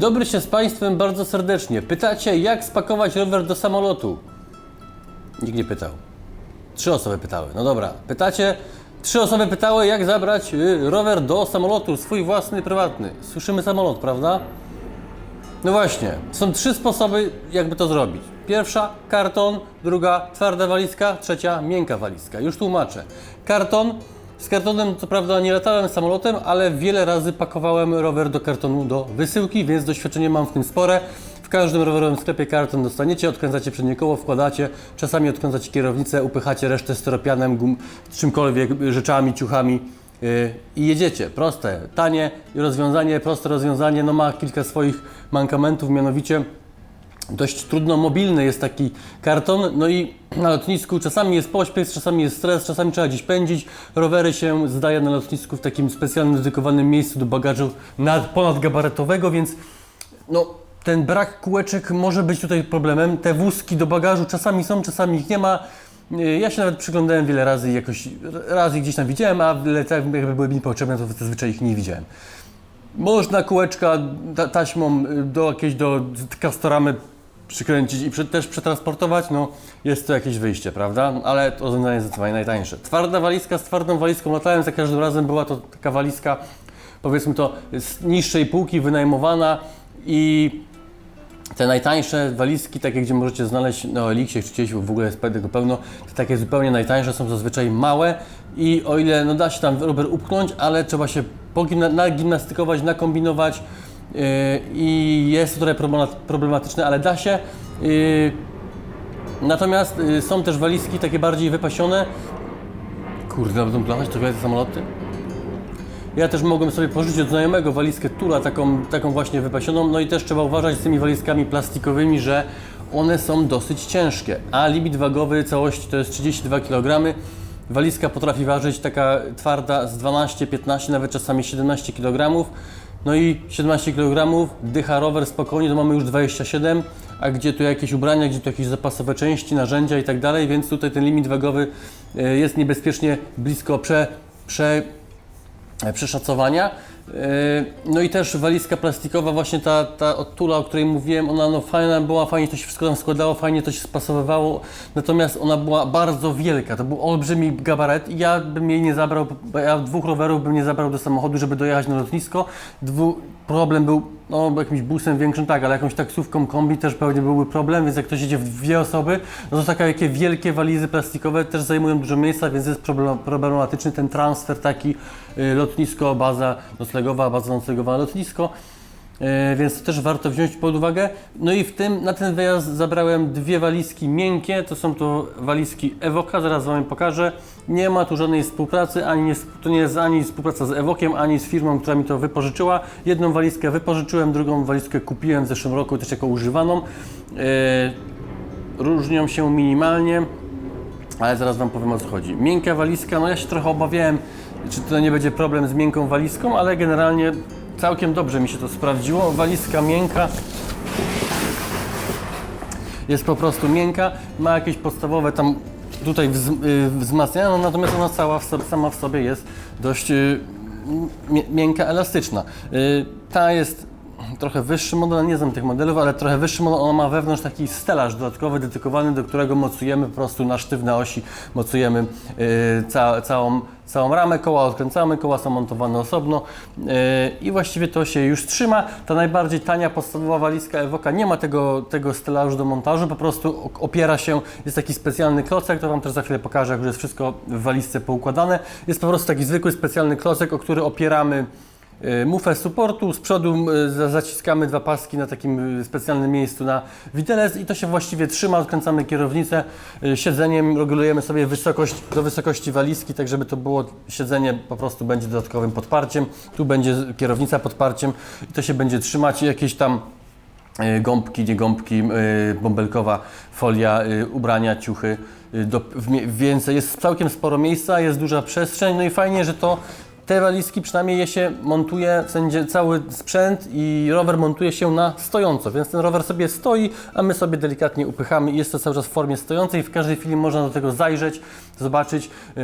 Dobry się z Państwem bardzo serdecznie. Pytacie, jak spakować rower do samolotu? Nikt nie pytał. Trzy osoby pytały. No dobra, pytacie. Trzy osoby pytały, jak zabrać y, rower do samolotu, swój własny, prywatny. Słyszymy samolot, prawda? No właśnie, są trzy sposoby, jakby to zrobić. Pierwsza karton, druga twarda walizka, trzecia miękka walizka. Już tłumaczę. Karton, z kartonem co prawda nie latałem samolotem, ale wiele razy pakowałem rower do kartonu do wysyłki, więc doświadczenie mam w tym spore. W każdym rowerowym sklepie karton dostaniecie, odkręcacie przednie koło, wkładacie, czasami odkręcacie kierownicę, upychacie resztę styropianem, gum, czymkolwiek, rzeczami, ciuchami yy, i jedziecie. Proste, tanie rozwiązanie, proste rozwiązanie, no ma kilka swoich mankamentów, mianowicie dość trudno mobilny jest taki karton, no i na lotnisku czasami jest pośpiech, czasami jest stres, czasami trzeba gdzieś pędzić. Rowery się zdaje na lotnisku w takim specjalnym, dedykowanym miejscu do bagażu nad, ponadgabaretowego, więc no, ten brak kółeczek może być tutaj problemem. Te wózki do bagażu czasami są, czasami ich nie ma. Ja się nawet przyglądałem wiele razy i jakoś raz ich gdzieś tam widziałem, a tak jakby były mi potrzebne, to zazwyczaj ich nie widziałem. Można kółeczka ta, taśmą do jakiejś do kastoramy przykręcić i też przetransportować, no jest to jakieś wyjście, prawda? Ale to rozwiązanie jest zdecydowanie najtańsze. Twarda walizka z twardą walizką latałem za każdym razem, była to taka walizka, powiedzmy to, z niższej półki wynajmowana i te najtańsze walizki, takie gdzie możecie znaleźć na Elixie czy gdzieś w ogóle jest tego pełno, te takie zupełnie najtańsze są zazwyczaj małe i o ile no da się tam rower upchnąć, ale trzeba się pogimna- nagimnastykować, nakombinować i jest to trochę problema- problematyczne, ale da się. Yy, natomiast yy, są też walizki takie bardziej wypasione. Kurde, będą blachać trochę te samoloty. Ja też mogłem sobie pożyczyć od znajomego walizkę Tula, taką, taką właśnie wypasioną. No i też trzeba uważać z tymi walizkami plastikowymi, że one są dosyć ciężkie, a limit wagowy całości to jest 32 kg. Walizka potrafi ważyć taka twarda z 12, 15, nawet czasami 17 kg. No i 17 kg, dycha rower spokojnie, to mamy już 27, a gdzie tu jakieś ubrania, gdzie tu jakieś zapasowe części, narzędzia i tak dalej, więc tutaj ten limit wagowy e, jest niebezpiecznie blisko prze, prze, e, przeszacowania. E, No i też walizka plastikowa, właśnie ta, ta od Tula, o której mówiłem, ona no fajna była, fajnie to się wszystko tam składało, fajnie to się spasowywało, natomiast ona była bardzo wielka, to był olbrzymi gabaret i ja bym jej nie zabrał, ja dwóch rowerów bym nie zabrał do samochodu, żeby dojechać na lotnisko. Dwu, problem był, no jakimś busem większym tak, ale jakąś taksówką kombi też pewnie byłby problem, więc jak ktoś jedzie w dwie osoby, no to takie wielkie walizy plastikowe też zajmują dużo miejsca, więc jest problem, problematyczny ten transfer taki y, lotnisko, baza noclegowa, baza noclegowa, lotnisko. E, Więc to też warto wziąć pod uwagę. No i w tym, na ten wyjazd zabrałem dwie walizki miękkie, to są to walizki Evoka, zaraz Wam pokażę. Nie ma tu żadnej współpracy, ani nie, to nie jest ani współpraca z Evokiem, ani z firmą, która mi to wypożyczyła. Jedną walizkę wypożyczyłem, drugą walizkę kupiłem w zeszłym roku też jako używaną. E, różnią się minimalnie, ale zaraz Wam powiem o co chodzi. Miękka walizka, no ja się trochę obawiałem, czy to nie będzie problem z miękką walizką, ale generalnie całkiem dobrze mi się to sprawdziło. Walizka miękka jest po prostu miękka, ma jakieś podstawowe tam tutaj wz, y, wzmacniania, no, natomiast ona cała w sobie, sama w sobie jest dość y, mi- miękka, elastyczna. Y, ta jest trochę wyższy model, nie znam tych modelów, ale trochę wyższy model, ona ma wewnątrz taki stelaż dodatkowy, dedykowany, do którego mocujemy po prostu na sztywne osi, mocujemy y, ca, całą, całą ramę koła, odkręcamy, koła są montowane osobno y, i właściwie to się już trzyma. Ta najbardziej tania, podstawowa walizka Evoka nie ma tego, tego stelażu do montażu, po prostu opiera się, jest taki specjalny klocek, to Wam też za chwilę pokażę, jak już jest wszystko w walizce poukładane. Jest po prostu taki zwykły, specjalny klocek, o który opieramy mufę supportu, z przodu za- zaciskamy dwa paski na takim y, specjalnym miejscu na widelec i to się właściwie trzyma, odkręcamy kierownicę, siedzeniem regulujemy sobie wysokość do wysokości walizki, tak żeby to było siedzenie po prostu będzie dodatkowym podparciem, tu będzie kierownica podparciem i to się będzie trzymać. I jakieś tam gąbki, nie gąbki, bąbelkowa folia, ubrania, ciuchy, do, więcej, jest całkiem sporo miejsca, jest duża przestrzeń, no i fajnie, że to te walizki przynajmniej je się montuje, w sensie cały sprzęt i rower montuje się na stojąco, więc ten rower sobie stoi, a my sobie delikatnie upychamy i jest to cały czas w formie stojącej. W każdej chwili można do tego zajrzeć, zobaczyć, yy,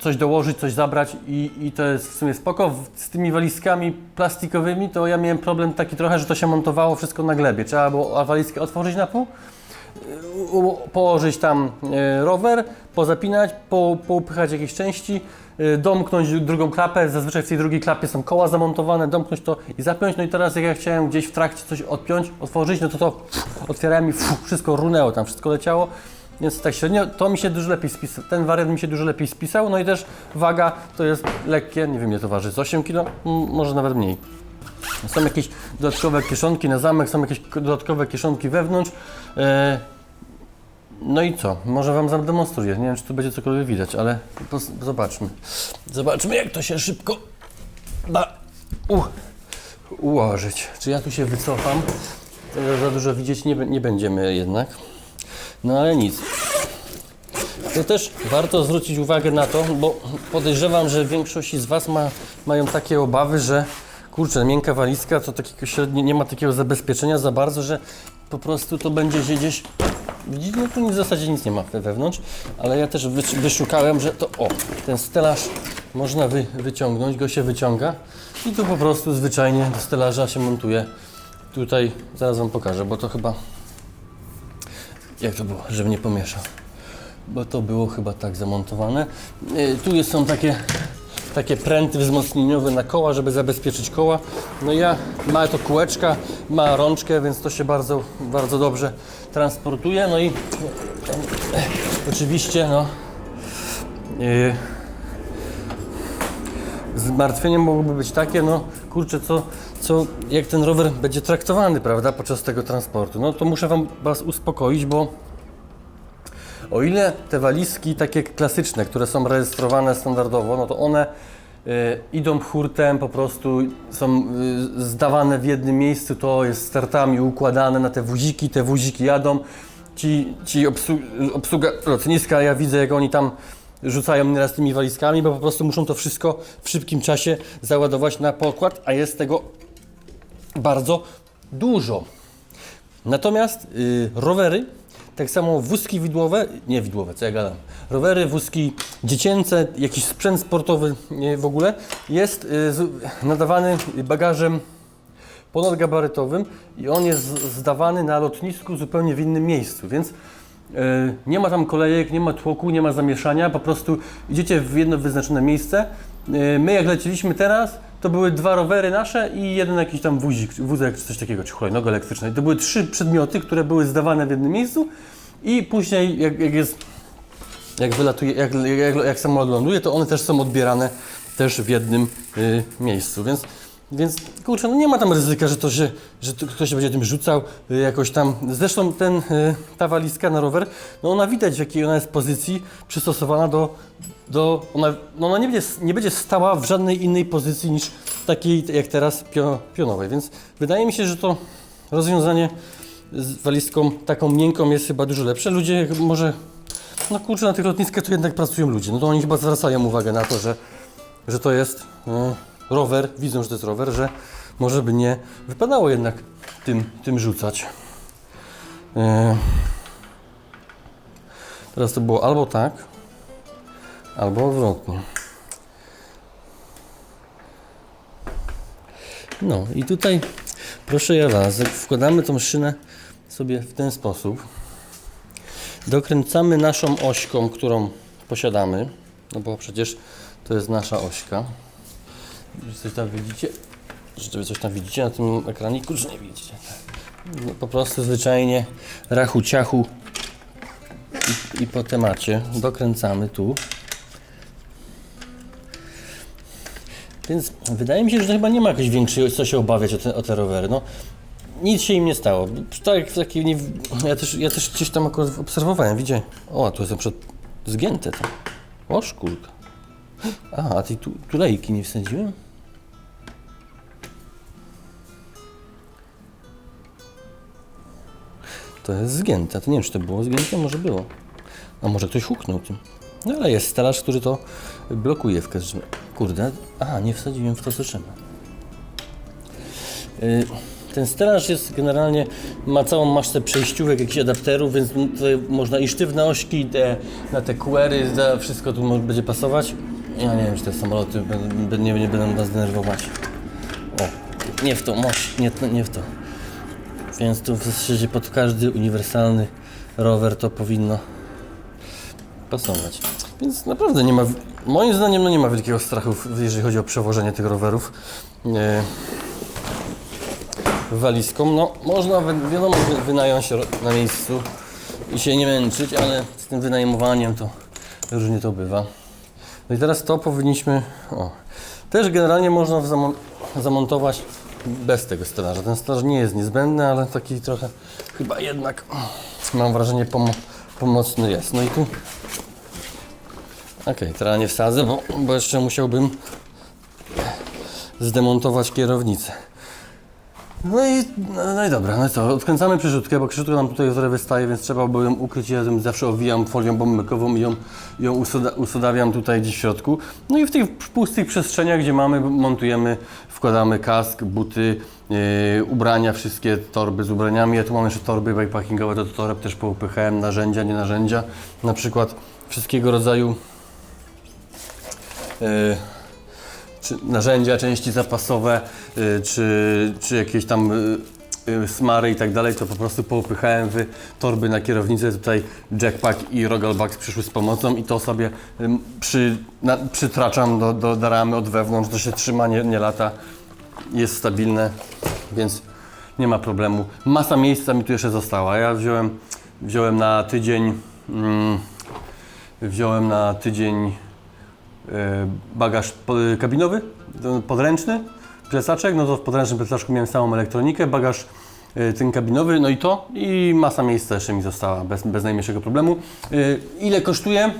coś dołożyć, coś zabrać i, i to jest w sumie spoko. Z tymi walizkami plastikowymi to ja miałem problem taki trochę, że to się montowało wszystko na glebie. Trzeba było walizkę otworzyć na pół, położyć tam e, rower, pozapinać, po, poupychać jakieś części, e, domknąć drugą klapę, zazwyczaj w tej drugiej klapie są koła zamontowane, domknąć to i zapiąć, no i teraz jak ja chciałem gdzieś w trakcie coś odpiąć, otworzyć, no to to otwierałem i wszystko runęło, tam wszystko leciało, więc tak średnio, to mi się dużo lepiej spisał, ten wariant mi się dużo lepiej spisał, no i też waga to jest lekkie, nie wiem ile to waży, z 8 kg, może nawet mniej. Są jakieś dodatkowe kieszonki na zamek, są jakieś dodatkowe kieszonki wewnątrz. E, no i co? Może Wam zademonstruję. Nie wiem, czy tu będzie cokolwiek widać, ale zobaczmy. Zobaczmy, jak to się szybko da u, ułożyć. Czy ja tu się wycofam? Za dużo widzieć nie, nie będziemy jednak. No ale nic. To też warto zwrócić uwagę na to, bo podejrzewam, że większość z Was ma, mają takie obawy, że kurczę, miękka walizka to takiego średnio, nie ma takiego zabezpieczenia za bardzo, że po prostu to będzie się gdzieś. Widzicie, no tu w zasadzie nic nie ma we- wewnątrz, ale ja też wy, wyszukałem, że to o, ten stelaż można wy, wyciągnąć, go się wyciąga i tu po prostu zwyczajnie do stelaża się montuje. Tutaj zaraz Wam pokażę, bo to chyba. Jak to było, żebym nie pomieszał bo to było chyba tak zamontowane. Y, Tu jest, są takie, takie pręty wzmocnieniowe na koła, żeby zabezpieczyć koła. No ja, ma to kółeczka, ma rączkę, więc to się bardzo, bardzo dobrze transportuje. No i e, oczywiście, no, y, zmartwieniem mogłoby być takie, no kurczę, co, co, jak ten rower będzie traktowany, prawda, podczas tego transportu. No to muszę Wam Was uspokoić, bo o ile te walizki takie klasyczne, które są rejestrowane standardowo, no to one y, idą hurtem, po prostu są y, zdawane w jednym miejscu, to jest startami układane na te wuziki, te wuziki jadą. Ci, ci obsługa lotniska, ja widzę jak oni tam rzucają nieraz tymi walizkami, bo po prostu muszą to wszystko w szybkim czasie załadować na pokład, a jest tego bardzo dużo. Natomiast y, rowery, tak samo wózki widłowe, nie widłowe, co ja gadam, rowery, wózki dziecięce, jakiś sprzęt sportowy w ogóle jest y, nadawany bagażem ponadgabarytowym i on jest zdawany na lotnisku zupełnie w innym miejscu, więc y, nie ma tam kolejek, nie ma tłoku, nie ma zamieszania, po prostu idziecie w jedno wyznaczone miejsce. Y, My jak leciliśmy teraz, to były dwa rowery nasze i jeden jakiś tam wuzik, wózek czy coś takiego, czy hulajnoga elektryczna. I to były trzy przedmioty, które były zdawane w jednym miejscu i później jak, jak jest jak wylatuje, jak, jak, jak samolot ląduje, to one też są odbierane też w jednym y, miejscu, więc, więc kurczę, no nie ma tam ryzyka, że to się, że to, ktoś się będzie tym rzucał y, jakoś tam. Zresztą ten, y, ta walizka na rower, no ona widać w jakiej ona jest pozycji przystosowana do, do ona, no ona nie będzie, nie będzie stała w żadnej innej pozycji niż takiej jak teraz pio, pionowej, więc wydaje mi się, że to rozwiązanie z walizką taką miękką jest chyba dużo lepsze. Ludzie może no kurczę, na tych lotniskach to jednak pracują ludzie. No to oni chyba zwracają uwagę na to, że, że to jest e, rower, widzą, że to jest rower, że może by nie wypadało jednak tym, tym rzucać. E, teraz to było albo tak, albo odwrotnie. No i tutaj proszę ja Was, wkładamy tą szynę sobie w ten sposób, dokręcamy naszą ośką, którą posiadamy, no bo przecież to jest nasza ośka. Coś tam widzicie? Czy wy coś tam widzicie na tym ekraniku, czy nie widzicie? No, po prostu zwyczajnie rachu ciachu i, i po temacie dokręcamy tu. Więc wydaje mi się, że chyba nie ma jakiejś większej co się obawiać o te, o te rowery. No, nic się im nie stało. Tak, w takiej nie, ja, też, ja też gdzieś tam akurat obserwowałem, widzicie? O, tu jest na przykład zgięte to. O, szkórka. A, a tej tu, tulejki nie wsadziłem? To jest zgięte. To nie wiem, czy to było zgięte, może było. A może ktoś huknął tym. No ale jest stelaż, który to blokuje w każdym. kurde, aha, nie wsadziłem w to, co trzeba. Y, Ten stelaż jest generalnie, ma całą masztę przejściówek, jakichś adapterów, więc tutaj można i sztywne ośki, te, na te za wszystko tu może będzie pasować. Ja nie wiem, czy te samoloty nie, nie będą nas denerwować. O, nie w to, moż, nie, nie w to. Więc tu w zasadzie pod każdy uniwersalny rower to powinno pasować. Więc naprawdę nie ma, moim zdaniem no nie ma wielkiego strachu, jeżeli chodzi o przewożenie tych rowerów. Nie walizką. No, można, wi- wiadomo, wy- wynająć ro- na miejscu i się nie męczyć, ale z tym wynajmowaniem to różnie to bywa. No i teraz to powinniśmy. O, też generalnie można zamontować bez tego stelaża. Ten stelaż nie jest niezbędny, ale taki trochę chyba jednak mam wrażenie pomo- pomocny jest. No i tu. Okej, teraz nie wsadzę, bo, bo jeszcze musiałbym zdemontować kierownicę. No i, no, no i dobra, no i co, odkręcamy przerzutkę, bo przerzutka nam tutaj trochę wystaje, więc trzeba było ją ukryć, ja ją zawsze owijam folią bombekową i ją, ją usoda, usodawiam tutaj gdzieś w środku. No i w tych pustych przestrzeniach, gdzie mamy, montujemy, wkładamy kask, buty, yy, ubrania, wszystkie torby z ubraniami. Ja tu mam jeszcze torby bikepackingowe, do toreb też poupychałem, narzędzia, nie narzędzia, na przykład wszystkiego rodzaju yy, narzędzia, części zapasowe, y, czy, czy jakieś tam y, y, smary i tak dalej, to po prostu poupychałem w torby na kierownicę. Tutaj jackpack i rogalback przyszły z pomocą i to sobie przy, na, przytraczam do, do, do ramy od wewnątrz, to się trzyma, nie, nie lata, jest stabilne, więc nie ma problemu. Masa miejsca mi tu jeszcze została. Ja wziąłem, wziąłem na tydzień, mm, wziąłem na tydzień bagaż po- kabinowy, podręczny, plecaczek, no to w podręcznym plecaczku miałem całą elektronikę, bagaż e, ten kabinowy, no i to i masa miejsca jeszcze mi została bez, bez najmniejszego problemu. E, Ile kosztuje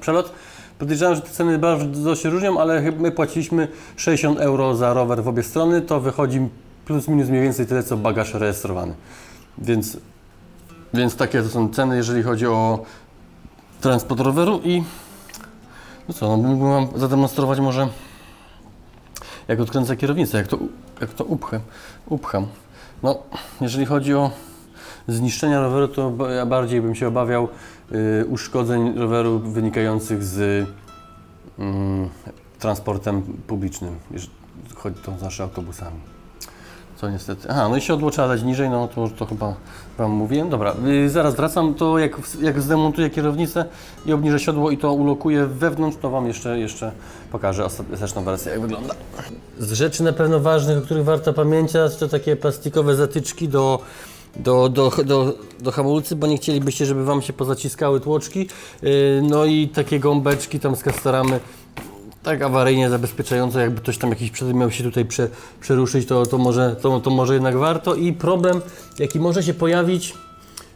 przelot? Podejrzewam, że te ceny bardzo się różnią, ale my płaciliśmy 60 euro za rower w obie strony, to wychodzi plus minus mniej więcej tyle, co bagaż rejestrowany. Więc, więc takie to są ceny, jeżeli chodzi o transport roweru i no co, no mógłbym wam zademonstrować może jak odkręcę kierownicę, jak to, jak to upcham, upcham. No, jeżeli chodzi o zniszczenia roweru, to ja bardziej bym się obawiał y, uszkodzeń roweru wynikających z mm, transportem publicznym, chodzi to znaczy autobusami. Co niestety. Aha, no i siodło trzeba dać niżej, no to, to chyba Wam mówiłem. Dobra, y, zaraz wracam, to jak, jak zdemontuję kierownicę i obniżę siodło i to ulokuję wewnątrz, to Wam jeszcze, jeszcze pokażę ostateczną wersję, jak wygląda. Z rzeczy na pewno ważnych, o których warto pamiętać, to takie plastikowe zatyczki do, do, do, do, do hamulcy, bo nie chcielibyście, żeby Wam się pozaciskały tłoczki. Y, No i takie gąbeczki tam z kastoramy tak awaryjnie zabezpieczająco, jakby ktoś tam jakiś przedmiot miał się tutaj prze, przeruszyć, to, to, może, to, to może jednak warto. I problem, jaki może się pojawić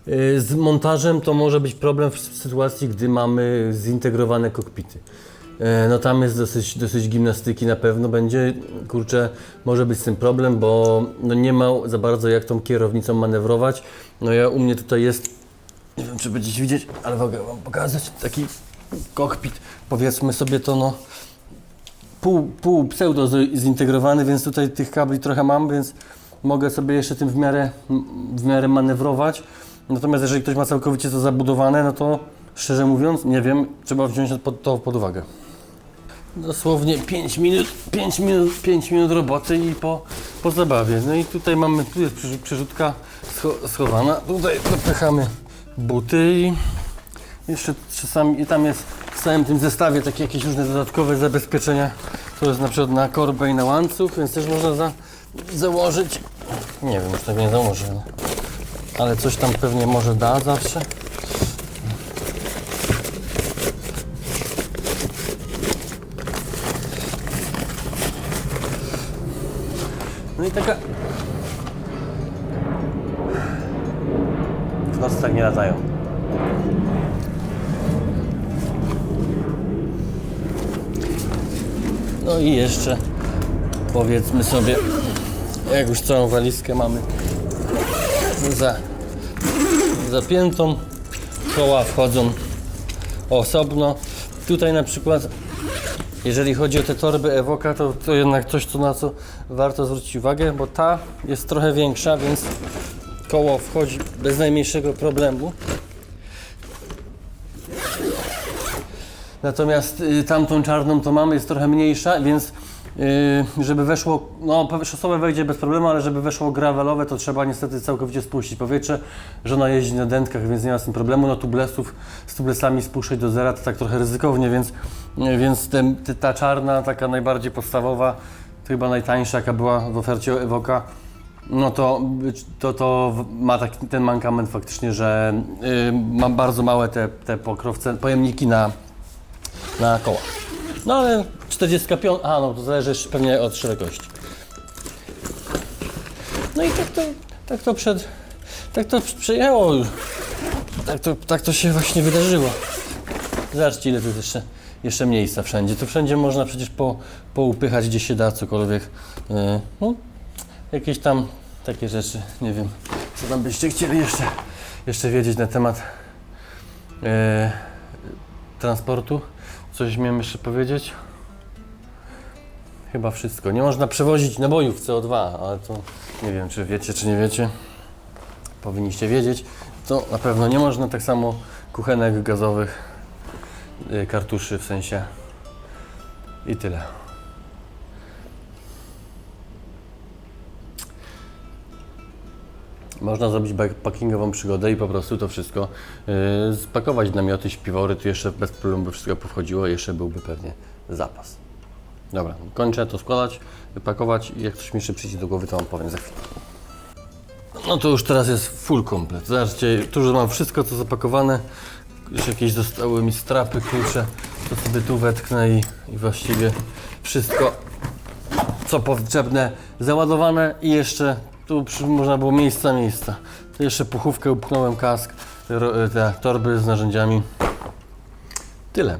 y, z montażem, to może być problem w sytuacji, gdy mamy zintegrowane kokpity. E, No tam jest dosyć, dosyć gimnastyki na pewno będzie. Kurczę, może być z tym problem, bo no nie ma za bardzo jak tą kierownicą manewrować. No ja u mnie tutaj jest, nie wiem czy będziecie widzieć, ale mogę Wam pokazać, taki kokpit, powiedzmy sobie to no pół, pół pseudo zintegrowany, więc tutaj tych kabli trochę mam, więc mogę sobie jeszcze tym w miarę, w miarę manewrować. Natomiast jeżeli ktoś ma całkowicie to zabudowane, no to szczerze mówiąc, nie wiem, trzeba wziąć to pod uwagę. Dosłownie 5 minut, 5 minut, 5 minut roboty i po, po zabawie. No i tutaj mamy, tu jest przerzu- przerzutka scho- schowana, tutaj dopychamy buty i jeszcze czasami i tam jest w tym zestawie takie jakieś różne dodatkowe zabezpieczenia. To jest na przykład na korbę i na łańcuch, więc też można za, założyć. Nie wiem, już tego nie założę. No. Ale coś tam pewnie może da zawsze. No i taka... W nocy tak nie latają. No i jeszcze powiedzmy sobie, jak już całą walizkę mamy za, zapiętą, koła wchodzą osobno. Tutaj na przykład Jeżeli chodzi o te torby Evoka, to, to jednak coś, co na co warto zwrócić uwagę, bo ta jest trochę większa, więc koło wchodzi bez najmniejszego problemu. Natomiast y, tamtą czarną to mamy, jest trochę mniejsza, więc y, żeby weszło, no szosowe wejdzie bez problemu, ale żeby weszło gravelowe, to trzeba niestety całkowicie spuścić powietrze. Żona jeździ na dętkach, więc nie ma z tym problemu. No tublesów z tublesami spuszczać do zera to tak trochę ryzykownie, więc, więc ten, ty- ta czarna, taka najbardziej podstawowa, chyba najtańsza, jaka była w ofercie Evoka, no to, to, to ma taki, ten mankament faktycznie, że y, ma bardzo małe te, te pokrowce, pojemniki na, na koła. No ale 45, a no to zależy pewnie od szerokości. No i tak to, tak to przed, tak to przejęło. Tak to, tak to się właśnie wydarzyło. Zobaczcie ile tu jest jeszcze, jeszcze miejsca wszędzie. Tu wszędzie można przecież po, poupychać gdzie się da cokolwiek. Yy, no, jakieś tam takie rzeczy, nie wiem, co tam byście chcieli jeszcze, jeszcze wiedzieć na temat e, transportu. Coś miałem jeszcze powiedzieć? Chyba wszystko. Nie można przewozić nabojów CO2, ale to nie wiem, czy wiecie, czy nie wiecie. Powinniście wiedzieć. To na pewno nie można. Tak samo kuchenek gazowych, y, kartuszy w sensie. I tyle. Można zrobić backpackingową przygodę i po prostu to wszystko yy, spakować namioty, śpiwory, tu jeszcze bez problemu by wszystko powchodziło, jeszcze byłby pewnie zapas. Dobra, kończę to składać, pakować i jak coś mi jeszcze przyjdzie do głowy, to Wam powiem za chwilę. No to już teraz jest full komplet. Zobaczcie, tu już mam wszystko co zapakowane. Już jakieś zostały mi strapy, klucze, to sobie tu wetknę i, i właściwie wszystko co potrzebne załadowane i jeszcze tu można było miejsca, miejsca. Tu jeszcze puchówkę upchnąłem, kask, te torby z narzędziami. Tyle.